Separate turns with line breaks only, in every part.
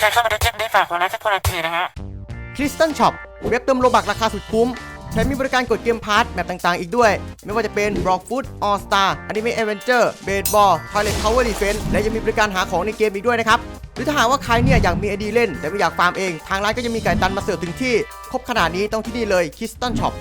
ใครเข้ามาดูคลิปนี้ฝากกดไลค์สักคนละทีนะฮะ
คริสตันช็อปเว็บเติมโลบักราคาสุดคุ้มแถมมีบริการกดเกมพาร์ทแมปต่างๆ อีกด้วย ไม่ว่าจะเป็น Rock Food All Star Anime Adventure Baseball Toilet Tower Defense และยังมีบริการหาของในเกมอีกด้วยนะครับหรือถ้าหากว่าใครเนี่ยอยากมีไอดีเล่น แต่ไม่อยากฟาร์มเอง ทางร้านก็จะมีไก่ตันมาเสิร์ฟถึงที่ ครบขนาดนี้ต้องที่นี่เลยคริสตันช็อป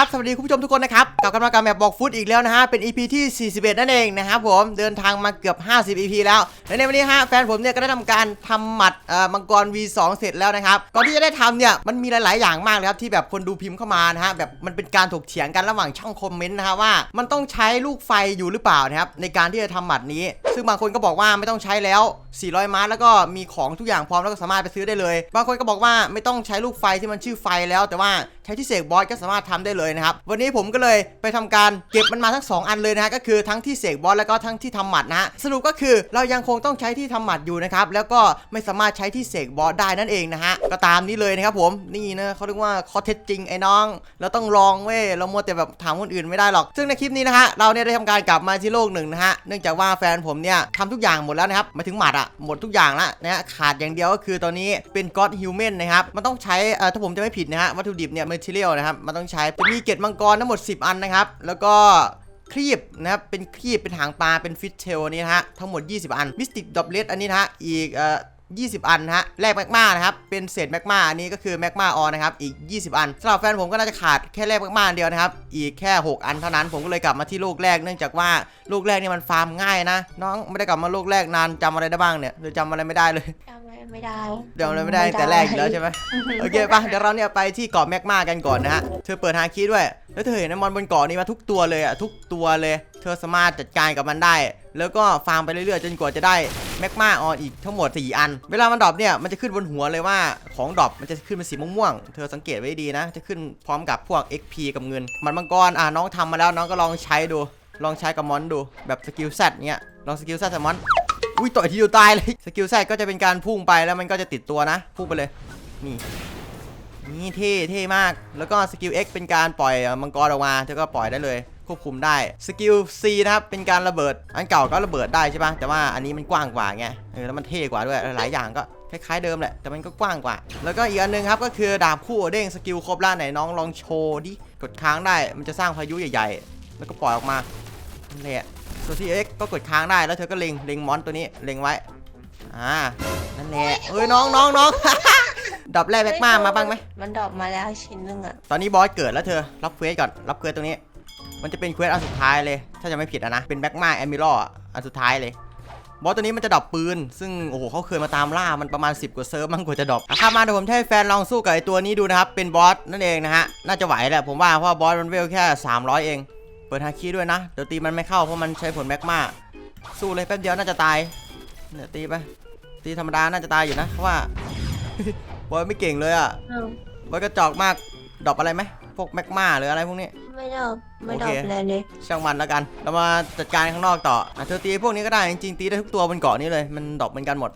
ครับสวัสดีคุณผู้ชมทุกคนนะครับกลับกันมากับแมปบอกฟุตอีกแล้วนะฮะเป็น EP ที่ 41 นั่นเองนะครับผมเดินทางมาเกือบ 50 EP แล้วและในวันนี้ฮะแฟนผมเนี่ยก็ได้ทำการทำหมัดเอ่อมังกร V2 เสร็จแล้วนะครับก่อนที่จะได้ทำเนี่ยมันมีหลาย ๆ อย่างมากเลยครับที่แบบคนดูพิมพ์เข้ามานะฮะแบบมันเป็นการถกเถียงกันระหว่างช่องคอมเมนต์นะฮะว่ามันต้องใช้ลูกไฟอยู่หรือเปล่านะครับในการที่จะทำหมัดนี้ ซึ่งบางคนก็บอกว่าไม่ต้องใช้แล้ว 400ม้าแล้วก็มีของทุกอย่างพร้อมแล้วก็สามารถไปซื้อได้เลย บางคนก็บอกว่าไม่ต้องใช้ลูกไฟที่มันชื่อไฟแล้วแต่ว่า ช้ที่เสกบอสก็สามารถทำได้เลยนะครับ วันนี้ผมก็เลยไปทำการเก็บมันมาทั้ง 2 อันเลยนะฮะก็คือทั้งที่เสกบอสแล้วก็ทั้งที่ทำหมัดนะฮะสรุปก็คือเรายังคงต้องใช้ที่ทำหมัดอยู่นะครับแล้วก็ไม่สามารถใช้ที่เสกบอสได้นั่นเองนะฮะก็ตามนี้เลยนะครับผมนี่นะเขาเรียกว่าข้อเท็จจริงไอ้น้อง เราต้องลองเว้ยเรามัวแต่แบบถามคนอื่นไม่ได้หรอก ซึ่งในคลิปนี้นะฮะเราเนี่ยได้ทำการกลับมาที่โลกหนึ่งนะฮะเนื่องจากว่าแฟนผมเนี่ยทำทุกอย่างหมดแล้วนะครับมาถึงหมัดอะหมดทุกอย่างล้วนะฮะขาดอย่างเดียวก็คือตอนนี้เป็นก็อดฮิวแมนนะครับมันต้องใช้เอ่อถ้าผมจะไม่ผิดนะฮะวัตถุดิบเนี่ยเทเรียลนะครับ มันต้องใช้จะมีเกล็ดมังกรทั้งหมด 10 อันนะครับ แล้วก็ครีบนะครับ เป็นครีบเป็นหางปลา เป็นฟิชเทลนี่นะฮะ ทั้งหมด 20 อัน มิสติกดอบเลสอันนี้นะฮะ อีกเอ่อ20 อันฮะแลกแมกมานะครับ เป็นเศษแมกมาอันนี้ก็คือแมกมาออนนะครับ อีก 20 อันสำหรับแฟนผมก็น่าจะขาดแค่แลกแมกมาเดียวนะครับ อีกแค่ 6 อันเท่านั้น ผมก็เลยกลับมาที่โลกแรก เนื่องจากว่าโลกแรกนี่มันฟาร์มง่ายนะ น้องไม่ได้กลับมาโลกแรกนานจำอะไรได้บ้างเนี่ยหรือจำอะไรไม่ได้เลย
จ ไรไม่ได้
จำอะไรไม่ได้ตั้งแต่แรกอยู่แล้วใช่ไหมโอเคปะเดี๋ยวเราเนี่ยไปที่เกาะแมกมากันก่อนนะฮะเธอเปิดฮาคีด้วย แล้วเธอเห็นไอ้มอนบนเกาะนี้มาทุกตัวเลยอะทุกตัวเลย เธอสามารถจัดการกับมันได้ แล้วก็ฟาร์มไปเรื่อยๆ จนกว่าจะได้แมกมาออนอีกทั้งหมด 4 อัน เวลามันดรอปเนี่ยมันจะขึ้นบนหัวเลยว่าของดรอปมันจะขึ้นเป็นสีม่วงๆเธอสังเกตไว้ดีนะ จะขึ้นพร้อมกับพวก XP กับเงิน มันมังกรอะน้องทำมาแล้วน้องก็ลองใช้ดู ลองใช้กับมอนดูแบบสกิลแซดเนี่ยลองสกิลแซดกับมอน อุ้ยต่อยทีเดียวตายเลยสกิลแซดก็จะเป็นการพุ่งไปแล้วมันก็จะติดตัวนะ พุ่งไปเลยนี่นี่เท่เท่มาก แล้วก็สกิล X เป็นการปล่อยมังกรออกมาเธอก็ปล่อยได้เลย ควบคุมได้ สกิล C นะครับ เป็นการระเบิด อันเก่าก็ระเบิดได้ใช่ปะแต่ว่าอันนี้มันกว้างกว่าไง เออ แล้วมันเท่กว่าด้วย หลายอย่างก็คล้ายๆเดิมแหละ แต่มันก็กว้างกว่า แล้วก็อีกอันหนึงครับก็คือดาบคู่เด้งสกิลครบล้วไหนน้องลองโชว์ดิ กดค้างได้ มันจะสร้างพายุใหญ่ ๆ แล้วก็ปล่อยออกมานั่แหละ ส่วนที่ X ก็กดค้างได้แล้วเธอก็เล็งเล็งมอนตัวนี้เล็งไว้อ่านั่นแหละเอ้ยน้องน้องน้อง ดับแรกแบ็กมามาบ้างไหม
มันดรอปมาแล้วชิ้นหนึงอะ
ตอนนี้บอสเกิดแล้วเธอรับเควสก่อนรับเควสตรงนี้ มันจะเป็นเควสอันสุดท้ายเลย ถ้าจะไม่ผิดอะนะเป็นแบ็กมาแอมิลอันสุดท้ายเลย บอสตัวนี้มันจะดรอปปืน ซึ่งโอ้โหเขาเคยมาตามล่ามันประมาณ 10 กว่าเซิร์ฟมั้งกว่าจะดรอปอะข้ามมาเดี๋ยวผมจะให้แฟนลองสู้กับไอตัวนี้ดูนะครับเป็นบอสนั่นเองนะฮะน่าจะไหวแหละผมว่าเพราะว่าบอสมันเวลแค่ 300 เอง เปิดฮาคีด้วยนะ เดี๋ยวตีมันไม่เข้าเพราะมันใช้ผลแบ็กมาสู้เลยแป๊บเดียวน่าจะตายเนี่ยตีไป ตีธรรมดาน่าจะตายอยู่นะเพราะว่าบอสไม่เก่งเลยอะบอยกระจอกมากดรอปอะไรไหมพวกแมกมาหรืออะไรพวกนี้
ไม่ดรอปไม่ดรอ
โอ
ป
เค
เลยเลย
ช่างมันแล้วกัน เรามาจัดการข้างนอกต่ออะเธอตีพวกนี้ก็ได้จริงๆตีได้ทุกตัวบนเกาะนี้เลยมันดรอปเหมือนกันหมด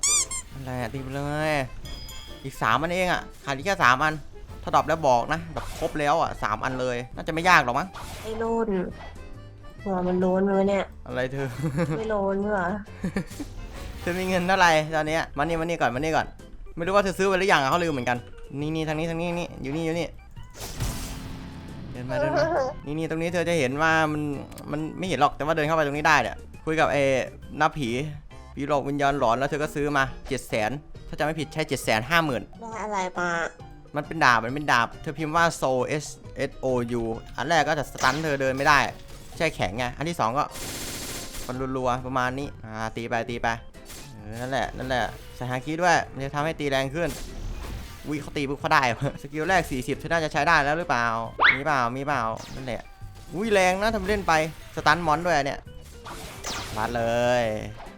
นั่นแหละตีไปเลยอีกสามอันเองอะขาดอีกแค่สามอัน ถ้าดรอปแล้วบอกนะดรอปครบแล้วอะสามอันเลย น่าจะไม่ยากหรอกมั้ง
ไอ้โลนหัวมันโลนไหมเนี่ย
อะไรเธอ
ไม่โลนเหรอ
เธอมีเงินเท่าไหร่ตอนเนี้ยมานี่มานี่ก่อนมานี่ก่อน ไม่รู้ว่าเธอซื้อไปหรือยังอะเขาลืมเหมือนกัน นี่นี่ทางนี้ทางนี้นี่อยู่นี่อยู่นี่เดินมาเดินมานี่นี่ตรงนี้เธอจะเห็นว่ามันมันไม่เห็นหรอกแต่ว่าเดินเข้าไปตรงนี้ได้เนี่ยคุยกับไอ้นับผีผีหลอกวิญญาณหลอนแล้วเธอก็ซื้อมา7 0 0 0 0ถ้าจำไม่ผิดใช้7 5 0 0 0 0
ได้อะไรมา
มันเป็นดาบ มันเป็นดาบ เธอพิมพ์ว่า soul s s o u อันแรกก็จะสตันเธอเดินไม่ได้ ใช่แข็งไง อันที่สองก็ฟันรัวๆประมาณนี้ อ่า ตีไปตีไปเออนั่นแหละ นั่นแหละใส่ฮาคิด้วย มันจะทำให้ตีแรงขึ้นวิเขาตีปุ๊บเขาได้ สกิลแรก 40เธอน่าจะใช้ได้แล้วหรือเปล่า มีเปล่า มีเปล่า นั่นแหละอุ้ยแรงนะทำเล่นไป สตันมอนด้วยเนี่ยมาเลย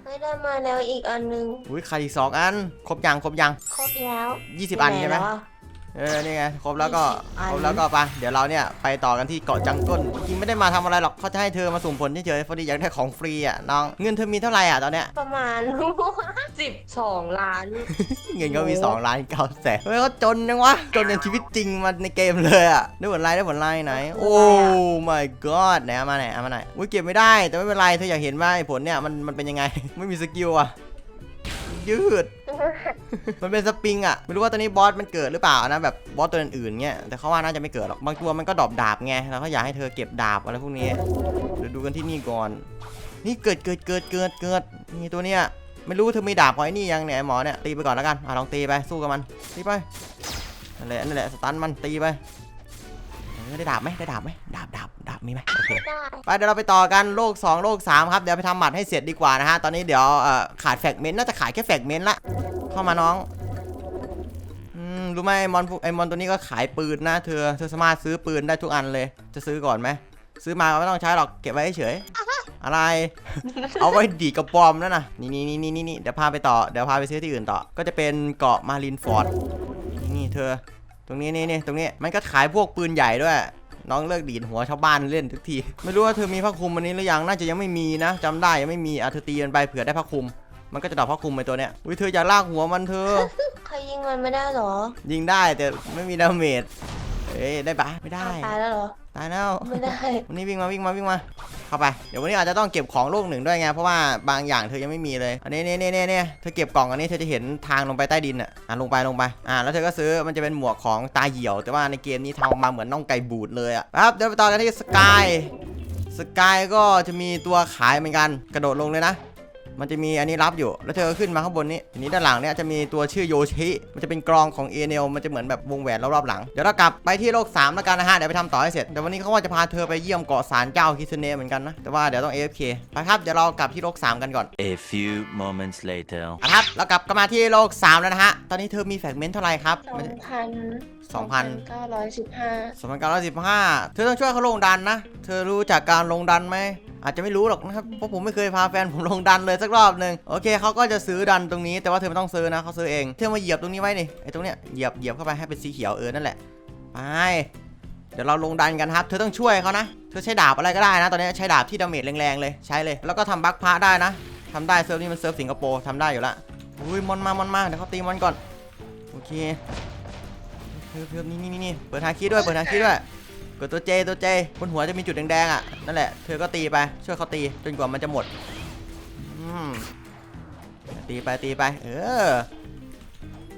ไม่ได้มาแล้วอีกอันนึง
อุ้ยขาดอีกสองอัน ครบยัง ครบยัง
ครบแล้ว
20 อันใช่ไหม
แล้วอะ
เออนี่ไงครบแล้วก็
20อัน
ครบแล้วก็ไปเดี๋ยวเราเนี่ยไปต่อกันที่เกาะจังก้นจริงไม่ได้มาทำอะไรหรอกเขาจะให้เธอมาสุ่มผลเฉยๆพอดีอยากได้ของฟรีอะน้องเงินเธอมีเท่าไหร่อะตอนเนี้ย
ประมาณสิบสองล้าน
เงินก็มี2ล้านเก้าแสนเฮ้ยเขาจนจังวะจนอย่างชีวิตจริงมาในเกมเลยอะได้ผลไลน์ได้ผลไลน์ไหน โอ้ my god ไหนเอามาไหนเอามาไหนอุ้ยเก็บไม่ได้แต่ไม่เป็นไรเธออยากเห็นว่าไอ้ผลเนี่ยมันมันเป็นยังไงไม่มีสกิลอะ ยืด มันเป็นสปริงอะไม่รู้ว่าตอนนี้บอสมันเกิดหรือเปล่านะแบบบอสตัวอื่นๆเงี้ยแต่เขาว่าน่าจะไม่เกิดหรอกบางตัวมันก็ดรอปดาบไงแล้วเขาอยากให้เธอเก็บดาบอะไรพวกนี้เดี๋ยวดูกันที่นี่ก่อน นี่เกิดเกิดเกิดเกิดเกิดนี่ตัวเนี้ยไม่รู้เธอมีดาบของไอ้นี่ยังเนี่ยหมอเนี่ยตีไปก่อนแล้วกันอะลองตีไปสู้กับมันตีไปนั่นแหละนั่นแหละสตันมันตีไปเออได้ดาบไหมได้ดาบไหมดาบดาบดาบ มีไหมโอเค
ได้
ไปเดี๋ยวเราไปต่อกันโลก 2 โลก 3 ครับ เดี๋ยวไปทำหมัดให้เสร็จดีกว่านะฮะ ตอนนี้เดี๋ยวเอ่อขาดแฟกเมนต์น่าจะขาดแค่แฟกเมนต์ละ เข้ามาน้องอืมรู้ไหมไอ้มอนพวกไอมอนตัวนี้ก็ขายปืนนะเธอ เธอสามารถซื้อปืนได้ทุกอันเลย จะซื้อก่อนไหม ซื้อมาก็ไม่ต้องใช้หรอก เก็บไว้เฉยๆอะไร เอาไว้ดีดกระปอมนั่นน่ะนี่นี่นี่นี่นี่เดี๋ยวพาไปต่อ เดี๋ยวพาไปซื้อที่อื่นต่อ ก็จะเป็นเกาะมารินฟอร์ด นี่เธอ ตรงนี้นี่นี่ตรงนี้ มันก็ขายพวกปืนใหญ่ด้วย น้องเลิกดีดหัวชาวบ้านเล่นทุกที ไม่รู้ว่าเธอมีผ้าคลุมวันนี้หรือยัง น่าจะยังไม่มีนะจำได้ยังไม่มีอะเธอตีมันไปเผื่อได้ผ้าคลุม มันก็จะดรอกผ้าคลุมไปตัวเนี้ย อุ้ยเธออย่าลากหัวมันเธอ
ใครยิงมันไม่ได้เหรอ
ยิงได้แต่ไม่มีดาเมจ เอ้ยได้ปะไม่ได้
ตายแล้วเหรอ
ตายแล้ว
ไม่ได้
วันนี้วิ่งมาวิ่งมาวิ่งมาเข้าไปเดี๋ยววันนี้อาจจะต้องเก็บของโลกหนึ่งด้วยไงเพราะว่าบางอย่างเธอยังไม่มีเลยอันนี้นี่นี่นี่นี่เธอเก็บกล่องอันนี้เธอจะเห็นทางลงไปใต้ดินอะอะลงไปลงไปอะแล้วเธอก็ซื้อมันจะเป็นหมวกของตาเหี่ยว แต่ว่าในเกมนี้ทำออกมาเหมือนน้องไก่บูดเลยอะครับเดี๋ยวไปต่อกันที่สกายสกายก็จะมีตัวขายเหมือนกันกระโดดลงเลยนะ มันจะมีอันนี้รับอยู่ แล้วเธอก็ขึ้นมาข้างบนนี้ทีนี้ด้านหลังเนี่ยจะมีตัวชื่อโยชิ มันจะเป็นกรองของเอเนลมันจะเหมือนแบบวงแหวนรอบๆหลัง เดี๋ยวเรากลับไปที่โลก3แล้วกันนะฮะ เดี๋ยวไปทำต่อให้เสร็จเดี๋ยววันนี้เขาว่าจะพาเธอไปเยี่ยมเกาะสารเจ้าคิสเนะเหมือนกันนะ แต่ว่าเดี๋ยวต้อง AFK ไปครับ เดี๋ยวเรากลับที่โลก 3 กันก่อน
A few moments later.
อะครับ เรากลับกันมาที่โลก 3 แล้วนะฮะ ตอนนี้เธอมีแฟกเมนต์เท่าไหร่ครับ
สองพัน
สองพัน
เก้าร้อยสิบห้า
2915เธอต้องช่วยเขาลงดันนะ เธอรู้จากการลงดันไหม อาจจะไม่รู้หรอกนะครับเพราะผมไม่เคยพาแฟนผมลงดันเลยสักรอบหนึ่งโอเคเขาก็จะซื้อดันตรงนี้แต่ว่าเธอไม่ต้องซื้อนะเขาซื้อเองเธอมาเหยียบตรงนี้ไว้นี่ไอ้ตรงเนี้ยเหยียบเหยียบเข้าไปให้เป็นสีเขียวเออนั่นแหละไปเดี๋ยวเราลงดันกันครับเธอต้องช่วยเขานะเธอใช้ดาบอะไรก็ได้นะ ตอนนี้ใช้ดาบที่ดาเมจแรงๆเลยใช้เลย แล้วก็ทำบัคพระได้นะทำได้เซิร์ฟนี้มันเซิร์ฟสิงคโปร์ทำได้อยู่ละอุ้ยมอนมามอนมาเดี๋ยวเขาตีมอนก่อนโอเคเพิ่มเพิ่มนี่นี่นี่เปิดทางคีด้วยเปิดทางคีด้วย กดตัวเจตัวเจบนหัวจะมีจุดแดงๆอะนั่นแหละเธอก็ตีไปช่วยเขาตีจนกว่ามันจะหมดมตีไปตีไป เออ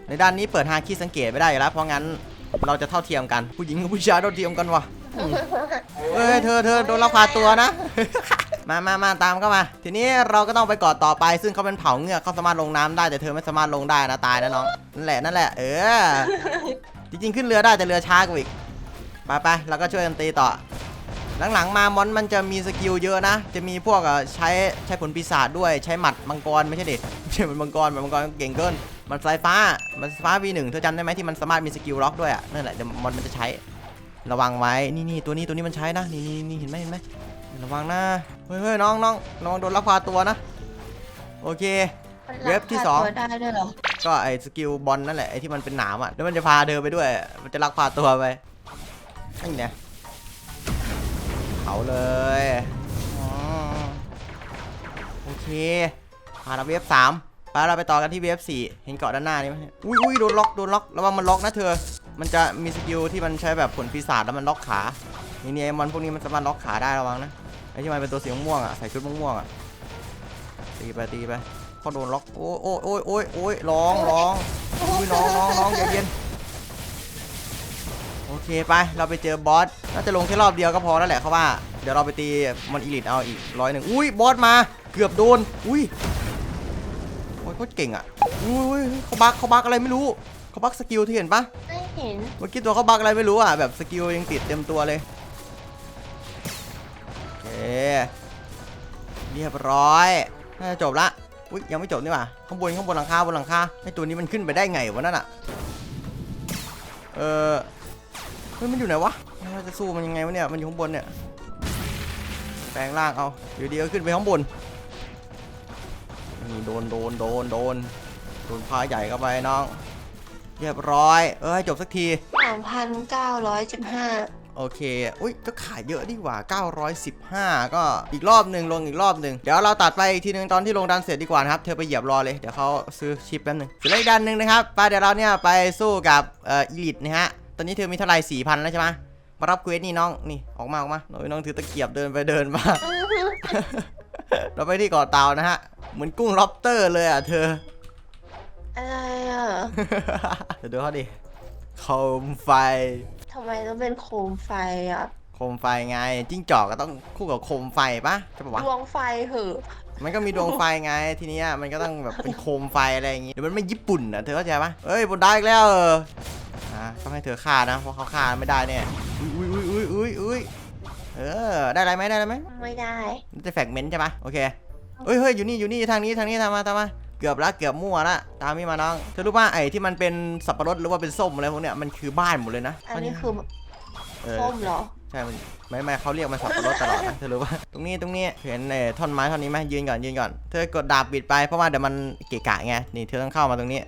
ในด้านนี้เปิดทางคีสังเกตไม่ได้อยู่แล้ว เพราะงั้นเราจะเท่าเทียมกัน ผู้หญิงกับผู้ชายเท่าเทียมกันวะเอ้ยเธอเธอโดนลักพาตัวนะ มามามาตามเข้ามา ทีนี้เราก็ต้องไปกาะต่อไป ซึ่งเขาเป็นเผาเงือกเขาสามารถลงน้ำได้แต่เธอไม่สามารถลงได้นะตายนะน้องนั่นแหละนั่นแหละ เออ จริงๆขึ้นเรือได้แต่เรือช้ากว่าอีก ไปไปเราก็ช่วยกันตีต่อ หลังๆมามอนมันจะมีสกิลเยอะนะ จะมีพวกเอ่อใช้ใช้ผลปีศาจด้วยใช้หมัดมังกรไม่ใช่ดิไม่ใช่มันมังกรมันมังกรเก่งเกิน มันสายฟ้ามันสายฟ้า V1 เธอจำได้ไหมที่มันสามารถมีสกิลล็อกด้วยอะนั่นแหละเดี๋ยวมอนมันจะใช้ระวังไว้นี่นี่ตัวนี้ตัวนี้มันใช้นะนี่นี่นี่เห็นไหมเห็นไหมระวังนะเฮ้ยเฮ้ยน้องน้องระวังโดนลักพาตัวนะโอเคเว็บที่สอง
มันลักพาตัวได้ด้วยเหรอ
ก็ไอ้สกิลบอลนั่นแหละไอ้ที่มันเป็นหนามอะแล้วมันจะพาเธอไปด้วย มันจะลักพาตัวไป นี่เนี่ยเผาเลยโอเคผ่านเวฟสามไปเราไปต่อกันที่เวฟสี่เห็นเกาะด้านหน้านี่ไหมอุ้ยอุ้ยโดนล็อกโดนล็อกระวังมันล็อกนะเธอ มันจะมีสกิลที่มันใช้แบบผลปีศาจแล้วมันล็อกขานี่เนี่ยไอมอนพวกนี้มันสามารถล็อกขาได้ระวังนะไอ้ที่มันเป็นตัวสีม่วงอะใส่ชุดม่วงอะตีไปตีไปเขาโดนล็อกโอ้ยโอ้ยโอ้ยโอ้ยร้องร้องอุ้ยน้องน้องน้องใจเย็น เคไป เราไปเจอบอส น่าจะลงแค่รอบเดียวก็พอแล้วแหละเขาว่า เดี๋ยวเราไปตีมันอีลิทเอาอีกร้อยหนึ่งอุ้ยบอสมา เกือบโดน อุ้ยโอ้ยโคตรเก่งอะอุ้ยอุ้ยเขาบักเขาบักอะไรไม่รู้เขาบักสกิลที่เห็นปะ
ไม่เห็น
เมื่อกี้ตัวเขาบักอะไรไม่รู้อะ แบบสกิลยังติดเต็มตัวเลยโอเคเรียบร้อย น่าจะจบละอุ้ยยังไม่จบนี่หว่าข้างบนข้างบนหลังคาบนหลังคาไอตัวนี้มันขึ้นไปได้ไงวะนั่นอะ เออ เฮ้ยมันอยู่ไหนวะเราจะสู้มันยังไงวะเนี่ย มันอยู่ข้างบนเนี่ย แปลงร่างเอาอยู่ดีก็ขึ้นไปข้างบนนี่โดนโดนโดนโดนโดนพาใหญ่เข้าไปน้อง เรียบร้อย เออให้จบสักที
สองพันเก้าร้อยสิบห้า
โอเค อุ้ย ก็ขายเยอะดีกว่า 915 ก็อีกรอบหนึ่งลงอีกรอบหนึ่งเดี๋ยวเราตัดไปอีกทีหนึงตอนที่ลงดันเสร็จดีกว่านะครับ เธอไปเหยียบรอเลย เดี๋ยวเขาซื้อชิปแป๊บหนึงเสร็จแล้วอีกดันหนึ่งนะครับไปเดี๋ยวเราเนี่ยไปสู้กับเอ่ออีลิทนะฮะ ตอนนี้เธอมีเท่าไหร่4,000แล้วใช่ไหมมารับเควสนี่น้องนี่ออกมาออกมาน้องน้องถือตะเกียบเดินไปเดินมา เราไปที่เกาะเตานะฮะ เหมือนกุ้งล็อบสเตอร์เลยอะเธอ
อะไร
เดี๋ยวดูเขาดิโคมไฟ
ทำไมต้องเป็นโคมไฟอะ
โคมไฟไงจิ้งจอกก็ต้องคู่กับโคมไฟปะใช่ปะวะ
ดวงไฟเหอะ
มันก็มีดวงไฟไงทีเนี้ยมันก็ต้องแบบเป็นโคมไฟอะไรอย่างงี้เดี๋ยวมันไม่ญี่ปุ่นอะเธอเข้าใจปะเอ้ยบนได้อีกแล้วเอออ่ะต้องให้เธอฆ่านะเพราะเขาฆ่าไม่ได้เนี่ยอุ้ยอุ้ยอุ้ยอุ้ยอุ้ยเออได้อะไรไหมได้อะไรไหม
ไม่ได้
มันจะแฟกเมนต์ใช่ปะโอเคเฮ้ยเฮ้ยอยู่นี่อยู่นี่ทางนี้ทางนี้ทางมาทางมาเกือบละเกือบมั่วละตามพี่มาน้องเธอรู้ป่ะไอ้ที่มันเป็นสับปะรดหรือว่าเป็นส้มอะไรพวกเนี้ยมันคือบ้านหมดเลยนะ
อันนี้คือ
เออ
ส้มเหรอ
ใช่มันไม่ไม่เขาเรียกมันสับปะรดตลอดนะเธอรู้ป่ะตรงนี้ตรงนี้เห็นเอ่อท่อนไม้ท่อนนี้ไหมยืนก่อนยืนก่อนเธอกดดาบปิดไปเพราะว่าเดี๋ยวมันเกะกะไงนี่เธอต้องเข้ามาตรงนี้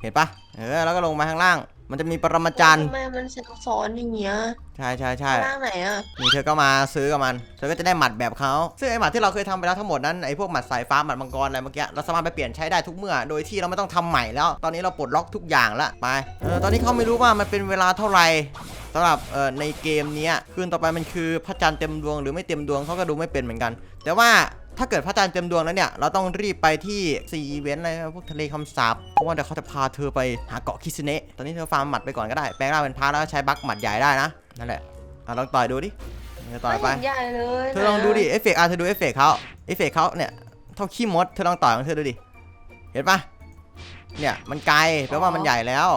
เห็นปะเออแล้วก็ลงมาข้างล่าง มันจะมีปรมาจารย์
ทำไมมันซับซ้อนอย่างเงี้ย
ใช่ใช่ใช่
ล่างไหนอะ
นี่เธอก็มาซื้อกับมันเธอก็จะได้หมัดแบบเขาซึ่งไอหมัดที่เราเคยทำไปแล้วทั้งหมดนั้นไอพวกหมัดสายฟ้าหมัดมังกรอะไรเมื่อกี้เราสามารถไปเปลี่ยนใช้ได้ทุกเมื่อ โดยที่เราไม่ต้องทำใหม่แล้ว ตอนนี้เราปลดล็อกทุกอย่างละไปเออตอนนี้เขาไม่รู้ว่ามันเป็นเวลาเท่าไหร่สำหรับเอ่อในเกมเนี้ยคืนต่อไปมันคือพระจันทร์เต็มดวงหรือไม่เต็มดวงเขาก็ดูไม่เป็นเหมือนกัน แต่ว่า ถ้าเกิดพระจันทร์เต็มดวงแล้วเนี่ย เราต้องรีบไปที่ซีอีเวนต์อะไรพวกทะเลคำสาปเพราะว่าเดี๋ยวเขาจะพาเธอไปหาเกาะคิสเนะตอนนี้เธอฟาร์มหมัดไปก่อนก็ได้ แปลงร่างเป็นพระแล้วก็ใช้บัคหมัดใหญ่ได้นะ นั่นแหละอะลองต่อยดูดิเธอต่อยไป
ไม่เห็นใหญ่เลย
เธอลองดูดิ เอฟเฟกต์อะเธอดูเอฟเฟกต์เขาเอฟเฟกต์เขาเนี่ยเท่าขี้มด เธอลองต่อยของเธอดูดิ เห็นปะเนี่ยมันไกลแปลว่ามันใหญ่แล้ว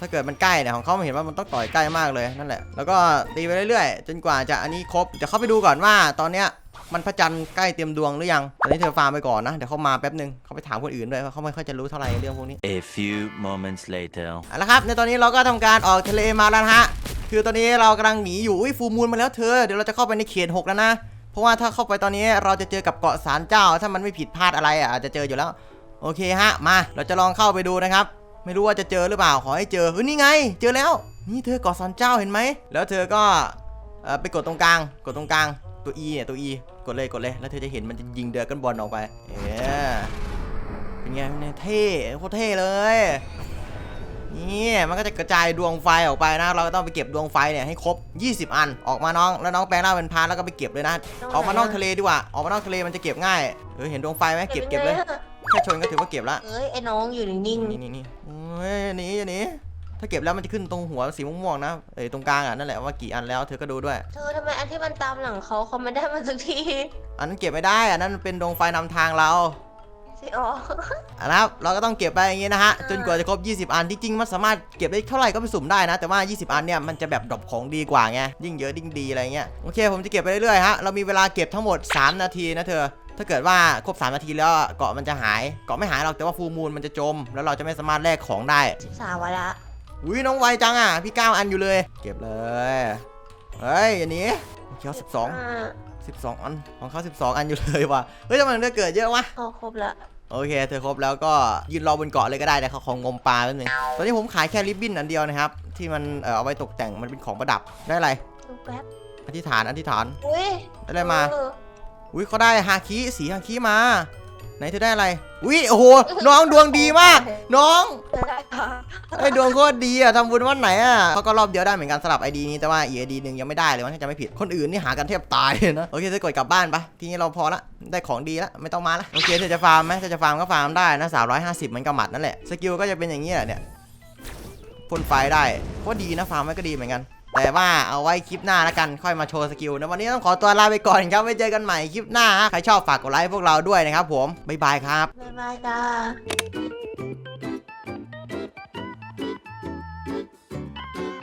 ถ้าเกิดมันใกล้เนี่ยของเขาเห็นว่ามันต้องต่อยใกล้มากเลยนั่นแหละ แล้วก็ตีไปเรื่อยๆ จนกว่าจะอันนี้ครบ เดี๋ยวเข้าไปดูก่อนว่าตอนเนี้ย มันพระจันทร์ใกล้เตรียมดวงหรือยังตอนนี้เธอฟาร์มไปก่อนนะ เดี๋ยวเขามาแป๊บนึงเขาไปถามคนอื่นด้วยเพราะเขาไม่ค่อยจะรู้เท่าไหร่เรื่องพวกนี้
A few moments later.
เอาละครับ ในตอนนี้เราก็ทำการออกทะเลมาแล้วนะฮะ คือตอนนี้เรากำลังหนีอยู่ อุ้ยฟูมูลมาแล้วเธอ เดี๋ยวเราจะเข้าไปในเขต6แล้วนะ เพราะว่าถ้าเข้าไปตอนนี้เราจะเจอกับเกาะสารเจ้า ถ้ามันไม่ผิดพลาดอะไรอะอาจจะเจออยู่แล้ว โอเคฮะ มา เราจะลองเข้าไปดูนะครับ ไม่รู้ว่าจะเจอหรือเปล่า ขอให้เจอเฮ้ยนี่ไง เจอแล้ว นี่เธอเกาะสารเจ้าเห็นไหม แล้วเธอก็เอ่อไปกดตรงกลาง กดตรงกลาง ตัว E เนี่ยตัว E กดเลยกดเลยแล้วเธอจะเห็นมันจะยิงเดือกันบอลออกไป เอ๊ะเป็นไงเป็นไงเท่โคตรเท่เลยนี่มันก็จะกระจายดวงไฟออกไปนะ เราก็ต้องไปเก็บดวงไฟเนี่ยให้ครบ 20 อัน ออกมาน้อง แล้วน้องแปลงร่างเป็นพานแล้วก็ไปเก็บเลยนะ ออกมานอกทะเลดีกว่า ออกมานอกทะเลมันจะเก็บง่าย เออเห็นดวงไฟไหมเก็บเก็บเลย แค่ชนก็ถือว่าเก็บละ
เอ้ยไอ้น้องอยู่นิ่ง
นี่นี่นี่โอ้ยหนีอย่าหนี ถ้าเก็บแล้วมันจะขึ้นตรงหัวสีม่วงๆนะเอ้ยตรงกลางอะนั่นแหละว่ากี่อันแล้วเธอก็ดูด้วย
ๆเธอทำไมอันที่มันตามหลังเขาเขาไม่ได้มาสักที
อันนั้นเก็บไม่ได้อันนั้นเป็นดวงไฟนำทางเรา
สิอ๋อ
อะนะครับเราก็ต้องเก็บไปอย่างงี้นะฮะจนกว่าจะครบ 20 อันที่จริงมันสามารถเก็บได้เท่าไหร่ก็ไปสุ่มได้นะ แต่ว่า 20 อันเนี่ยมันจะแบบดรอปของดีกว่าไงยิ่งเยอะยิ่งดีอะไรเงี้ยโอเค ผมจะเก็บไปเรื่อยๆฮะเรามีเวลาเก็บทั้งหมด 3 นาทีนะเธอ ถ้าเกิดว่าครบ 3 นาทีแล้วเกาะมันจะหายเกาะไม่หายหรอกแต่ว่าฟูมูลมันจะจม แล้วเราจะไม่สามารถแลกของได้
สิบสามวันละ
อุ้ยน้องไวจังอะ พี่ก้าวอันอยู่เลย เก็บเลย เฮ้ยอย่าหนี้โอเคเอา12
อ่า
12อันของเขา12อันอยู่เลยว่ะ เฮ้ยทำไมมันได้เกิดเยอะวะ
เอาครบละ
โอเค เธอครบแล้วก็ยืนรอบนเกาะเลยก็ได้แต่เขาของงมปลาแป๊บนึงตอนนี้ผมขายแค่ริบบิ้นอันเดียวนะครับ ที่มันเอ่อเอาไว้ตกแต่งมันเป็นของประดับได้อะไร
ดูแป๊บ
อธิษฐานอธิษฐาน
อุ้ย
ได้อะไรมา
เออ
อุ้ยเขาได้ฮาคิสีฮาคิมา ไหนเธอได้อะไร อุ้ยโอ้โหน้องดวงดีมาก น้อง
ได้ค่ะ
ไอ้ยดวงโคตรดีอะทำบุญวันไหนอะเขาก็รอบเดียวได้เหมือนกันสลับไอดีนี้แต่ว่าอีไอดีหนึ่งยังไม่ได้เลยว่าถ้าจะไม่ผิดคนอื่นนี่หากันแทบตายเลยนะโอเคเธอกดกลับบ้านปะทีนี้เราพอละได้ของดีละไม่ต้องมาละโอเคเธอจะฟาร์มไหมเธอจะฟาร์มก็ฟาร์มได้นะ350เหมือนกับหมัดนั่นแหละสกิลก็จะเป็นอย่างนี้แหละเนี่ยพ่นไฟได้ก็ดีนะฟาร์มไว้ก็ดีเหมือนกัน แต่ว่าเอาไว้คลิปหน้าแล้วกันค่อยมาโชว์สกิลนะวันนี้ต้องขอตัวลาไปก่อนครับไว้เจอกันใหม่คลิปหน้าใครชอบฝากกดไลค์พวกเราด้วยนะครับผมบ๊ายบายครับ
บ๊ายบายจ้า